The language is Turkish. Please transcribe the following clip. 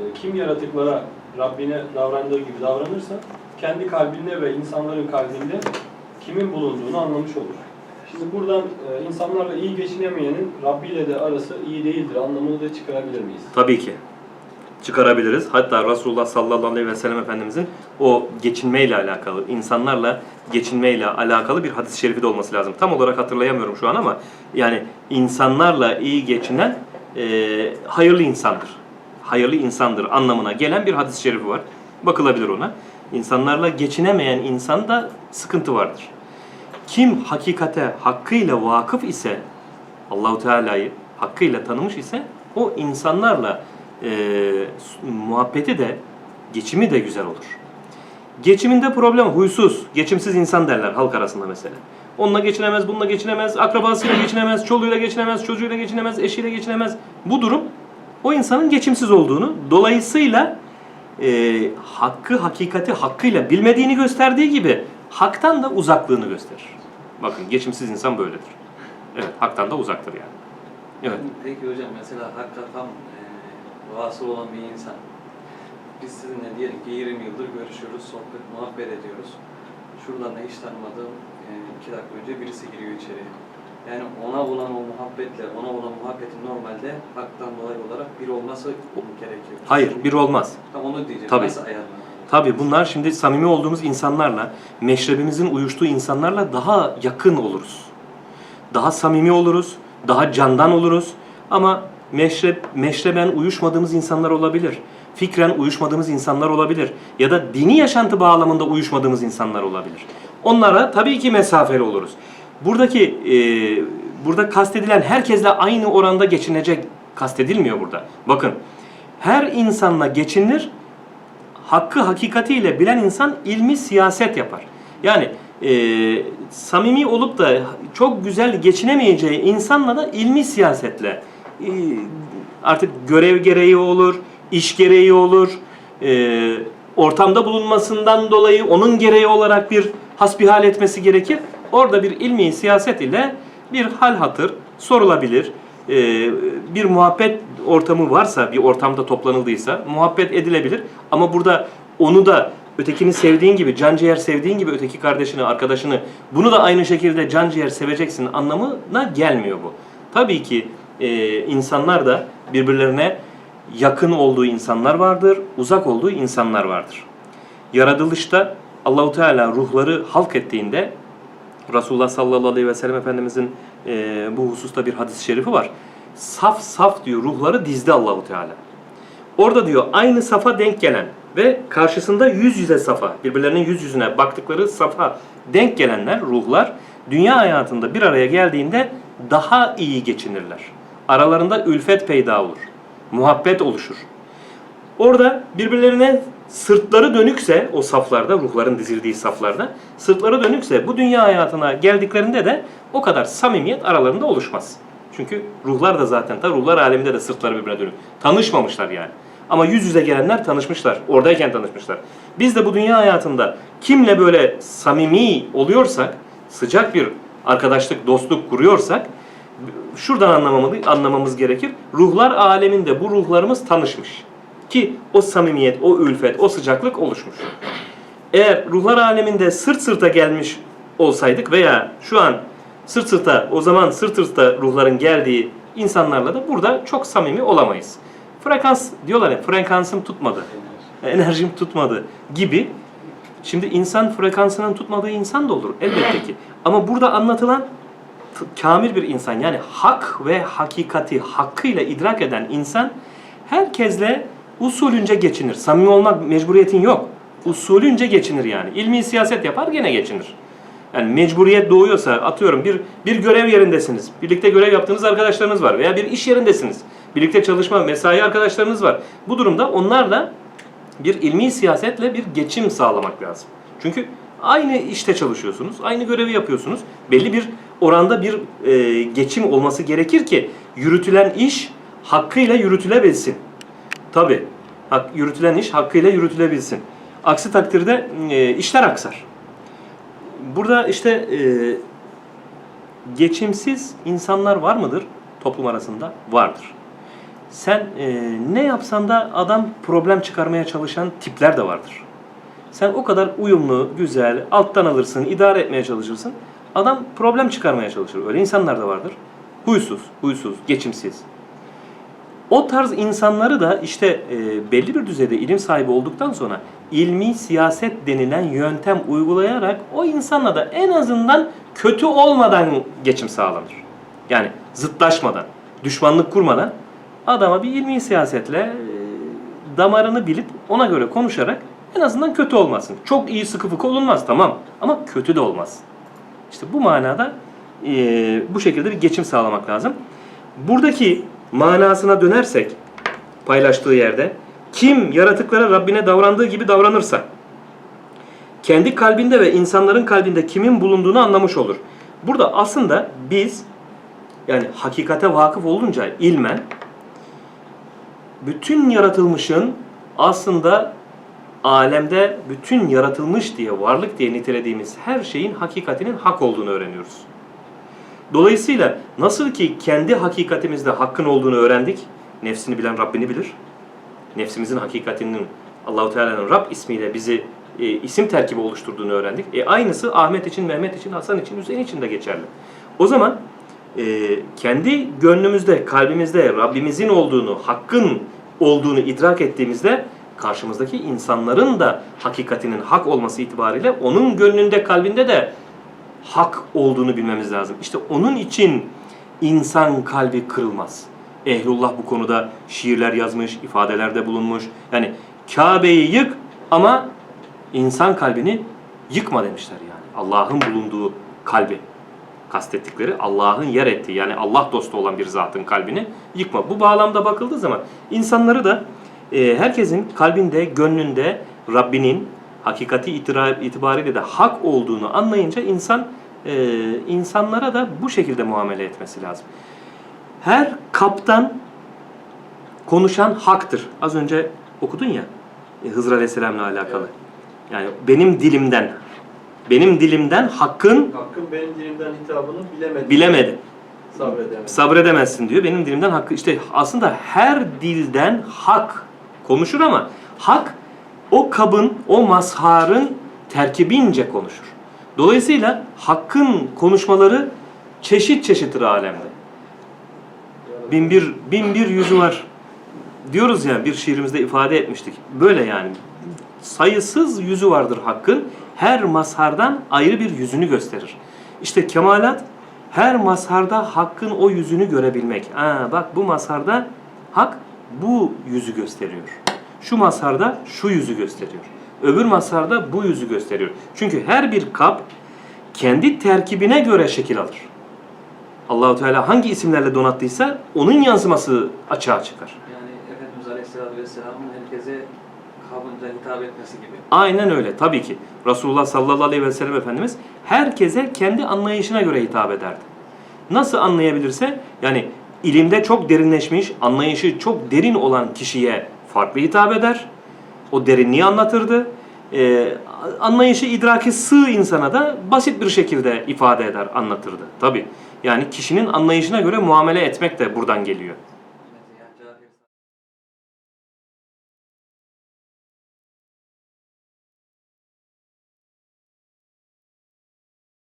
e, kim yaratıklara Rabbine davrandığı gibi davranırsa kendi kalbinde ve insanların kalbinde kimin bulunduğunu anlamış olur. Şimdi buradan e, insanlarla iyi geçinemeyenin Rabbi ile de arası iyi değildir anlamını da çıkarabilir miyiz? Tabii ki. Çıkarabiliriz. Hatta Resulullah sallallahu aleyhi ve sellem Efendimizin o geçinmeyle alakalı, insanlarla geçinmeyle alakalı bir hadis-i şerifi de olması lazım. Tam olarak hatırlayamıyorum şu an ama yani insanlarla iyi geçinen e, hayırlı insandır. Hayırlı insandır anlamına gelen bir hadis-i şerifi var. Bakılabilir ona. İnsanlarla geçinemeyen insanda sıkıntı vardır. Kim hakikate hakkıyla vakıf ise Allahu Teala'yı hakkıyla tanımış ise o insanlarla e, muhabbeti de geçimi de güzel olur. Geçiminde problem huysuz, geçimsiz insan derler halk arasında mesela. Onunla geçinemez, bununla geçinemez, akrabasıyla geçinemez, çoluğuyla geçinemez, çocuğuyla geçinemez, eşiyle geçinemez. Bu durum o insanın geçimsiz olduğunu, dolayısıyla e, hakkı, hakikati hakkıyla bilmediğini gösterdiği gibi haktan da uzaklığını gösterir. Bakın geçimsiz insan böyledir. Evet, haktan da uzaktır yani. Evet. Peki hocam mesela hakka tam e, vasıl olan bir insan. Biz sizinle diyelim ki 20 yıldır görüşüyoruz, sohbet, muhabbet ediyoruz. Şuradan da hiç tanımadığım e, iki dakika önce birisi giriyor içeriye. Yani ona olan o muhabbetle, ona olan muhabbetin normalde haktan dolayı olarak bir olması gerekiyor. Hayır, bir olmaz. Tam onu diyeceğim. Tabii. Nasıl ayarlanır? Tabii bunlar şimdi samimi olduğumuz insanlarla, meşrebimizin uyuştuğu insanlarla daha yakın oluruz. Daha samimi oluruz, daha candan oluruz. Ama meşrep, meşreben uyuşmadığımız insanlar olabilir. Fikren uyuşmadığımız insanlar olabilir. Ya da dini yaşantı bağlamında uyuşmadığımız insanlar olabilir. Onlara tabii ki mesafeli oluruz. Buradaki, e, burada kastedilen herkesle aynı oranda geçinecek kastedilmiyor burada. Bakın, her insanla geçinilir hakkı hakikatiyle bilen insan ilmi siyaset yapar. Yani e, samimi olup da çok güzel geçinemeyeceği insanla da ilmi siyasetle e, artık görev gereği olur, iş gereği olur, e, ortamda bulunmasından dolayı onun gereği olarak bir hasbihal etmesi gerekir. Orada bir ilmi siyaset ile bir hal hatır sorulabilir. E, bir muhabbet ortamı varsa, bir ortamda toplanıldıysa muhabbet edilebilir. Ama burada onu da ötekini sevdiğin gibi, can ciğer sevdiğin gibi öteki kardeşini, arkadaşını bunu da aynı şekilde can ciğer seveceksin anlamına gelmiyor bu. Tabii ki e, insanlar da birbirlerine yakın olduğu insanlar vardır, uzak olduğu insanlar vardır. Yaratılışta Allahu Teala ruhları halk ettiğinde Resulullah sallallahu aleyhi ve sellem Efendimizin e, bu hususta bir hadis-i şerifi var. Saf saf diyor ruhları dizdi Allahu Teala. Orada diyor aynı safa denk gelen ve karşısında yüz yüze safa, birbirlerinin yüz yüzüne baktıkları safa denk gelenler, ruhlar dünya hayatında bir araya geldiğinde daha iyi geçinirler. Aralarında ülfet peyda olur. Muhabbet oluşur. Orada birbirlerine sırtları dönükse o saflarda, ruhların dizildiği saflarda sırtları dönükse bu dünya hayatına geldiklerinde de o kadar samimiyet aralarında oluşmaz. Çünkü ruhlar da zaten da ruhlar aleminde de sırtları birbirine dönük. Tanışmamışlar yani. Ama yüz yüze gelenler tanışmışlar. Oradayken tanışmışlar. Biz de bu dünya hayatında kimle böyle samimi oluyorsak, sıcak bir arkadaşlık, dostluk kuruyorsak şuradan anlamamız, anlamamız gerekir. Ruhlar aleminde bu ruhlarımız tanışmış. Ki o samimiyet, o ülfet, o sıcaklık oluşmuş. Eğer ruhlar aleminde sırt sırta gelmiş olsaydık veya şu an sırt sırta, o zaman sırt sırta ruhların geldiği insanlarla da burada çok samimi olamayız. Frekans diyorlar ya, frekansım tutmadı, enerjim tutmadı gibi. Şimdi insan frekansının tutmadığı insan da olur elbette ki. Ama burada anlatılan kamil bir insan yani hak ve hakikati hakkıyla idrak eden insan herkesle usulünce geçinir. Samimi olmak mecburiyetin yok. Usulünce geçinir yani. İlmi siyaset yapar gene geçinir. Yani mecburiyet doğuyorsa atıyorum bir bir görev yerindesiniz. Birlikte görev yaptığınız arkadaşlarınız var veya bir iş yerindesiniz. Birlikte çalışma, mesai arkadaşlarınız var. Bu durumda onlarla bir ilmi siyasetle bir geçim sağlamak lazım. Çünkü aynı işte çalışıyorsunuz, aynı görevi yapıyorsunuz. Belli bir oranda bir e, geçim olması gerekir ki yürütülen iş hakkıyla yürütülebilsin. Tabi hak, yürütülen iş hakkıyla yürütülebilsin. Aksi takdirde e, işler aksar. Burada işte e, geçimsiz insanlar var mıdır toplum arasında? Vardır. sen e, ne yapsan da adam problem çıkarmaya çalışan tipler de vardır. Sen o kadar uyumlu, güzel, alttan alırsın, idare etmeye çalışırsın. Adam problem çıkarmaya çalışır. Öyle insanlar da vardır. Huysuz, huysuz, geçimsiz. O tarz insanları da işte e, belli bir düzeyde ilim sahibi olduktan sonra ilmi siyaset denilen yöntem uygulayarak o insanla da en azından kötü olmadan geçim sağlanır. Yani zıtlaşmadan, düşmanlık kurmadan adama bir ilmi siyasetle e, damarını bilip ona göre konuşarak en azından kötü olmasın. Çok iyi sıkı fıkı olunmaz tamam ama kötü de olmaz. İşte bu manada e, bu şekilde bir geçim sağlamak lazım. Buradaki manasına dönersek paylaştığı yerde kim yaratıklara Rabbine davrandığı gibi davranırsa kendi kalbinde ve insanların kalbinde kimin bulunduğunu anlamış olur. Burada aslında biz yani hakikate vakıf olunca ilmen bütün yaratılmışın aslında alemde bütün yaratılmış diye, varlık diye nitelediğimiz her şeyin hakikatinin hak olduğunu öğreniyoruz. Dolayısıyla nasıl ki kendi hakikatimizde hakkın olduğunu öğrendik, nefsini bilen Rabbini bilir. Nefsimizin hakikatinin Allahu Teala'nın Rab ismiyle bizi e, isim terkibi oluşturduğunu öğrendik. E, aynısı Ahmet için, Mehmet için, Hasan için, Hüseyin için de geçerli. O zaman e, kendi gönlümüzde, kalbimizde Rabbimizin olduğunu, hakkın olduğunu idrak ettiğimizde karşımızdaki insanların da hakikatinin hak olması itibariyle onun gönlünde, kalbinde de hak olduğunu bilmemiz lazım. İşte onun için insan kalbi kırılmaz. Ehlullah bu konuda şiirler yazmış, ifadelerde bulunmuş. Yani Kabe'yi yık ama insan kalbini yıkma demişler yani. Allah'ın bulunduğu kalbi kastettikleri Allah'ın yer ettiği yani Allah dostu olan bir zatın kalbini yıkma. Bu bağlamda bakıldığı zaman insanları da e, herkesin kalbinde, gönlünde Rabbinin hakikati itibariyle de hak olduğunu anlayınca insan e, insanlara da bu şekilde muamele etmesi lazım. Her kaptan konuşan haktır. Az önce okudun ya e, Hızır Aleyhisselam'la alakalı. Yani benim dilimden benim dilimden hakkın Hakkın benim dilimden hitabını bilemedi. bilemedi. Sabredemedi. Sabredemezsin diyor. Benim dilimden hakkı işte aslında her dilden hak konuşur ama hak o kabın, o mazharın terkibince konuşur. Dolayısıyla hakkın konuşmaları çeşit çeşittir alemde. Bin bir, bin bir yüzü var. Diyoruz ya bir şiirimizde ifade etmiştik. Böyle yani. Sayısız yüzü vardır hakkın. Her mazhardan ayrı bir yüzünü gösterir. İşte kemalat her mazharda hakkın o yüzünü görebilmek. Aa, bak bu mazharda hak bu yüzü gösteriyor. Şu mazharda şu yüzü gösteriyor. Öbür mazharda bu yüzü gösteriyor. Çünkü her bir kap kendi terkibine göre şekil alır. Allahu Teala hangi isimlerle donattıysa onun yansıması açığa çıkar. Yani Efendimiz Aleyhisselatü Vesselam'ın herkese kabınca hitap etmesi gibi. Aynen öyle tabii ki. Resulullah sallallahu aleyhi ve sellem Efendimiz herkese kendi anlayışına göre hitap ederdi. Nasıl anlayabilirse yani ilimde çok derinleşmiş, anlayışı çok derin olan kişiye farklı hitap eder. O derinliği anlatırdı. Ee, anlayışı, idraki sığ insana da basit bir şekilde ifade eder, anlatırdı. Tabii. Yani kişinin anlayışına göre muamele etmek de buradan geliyor.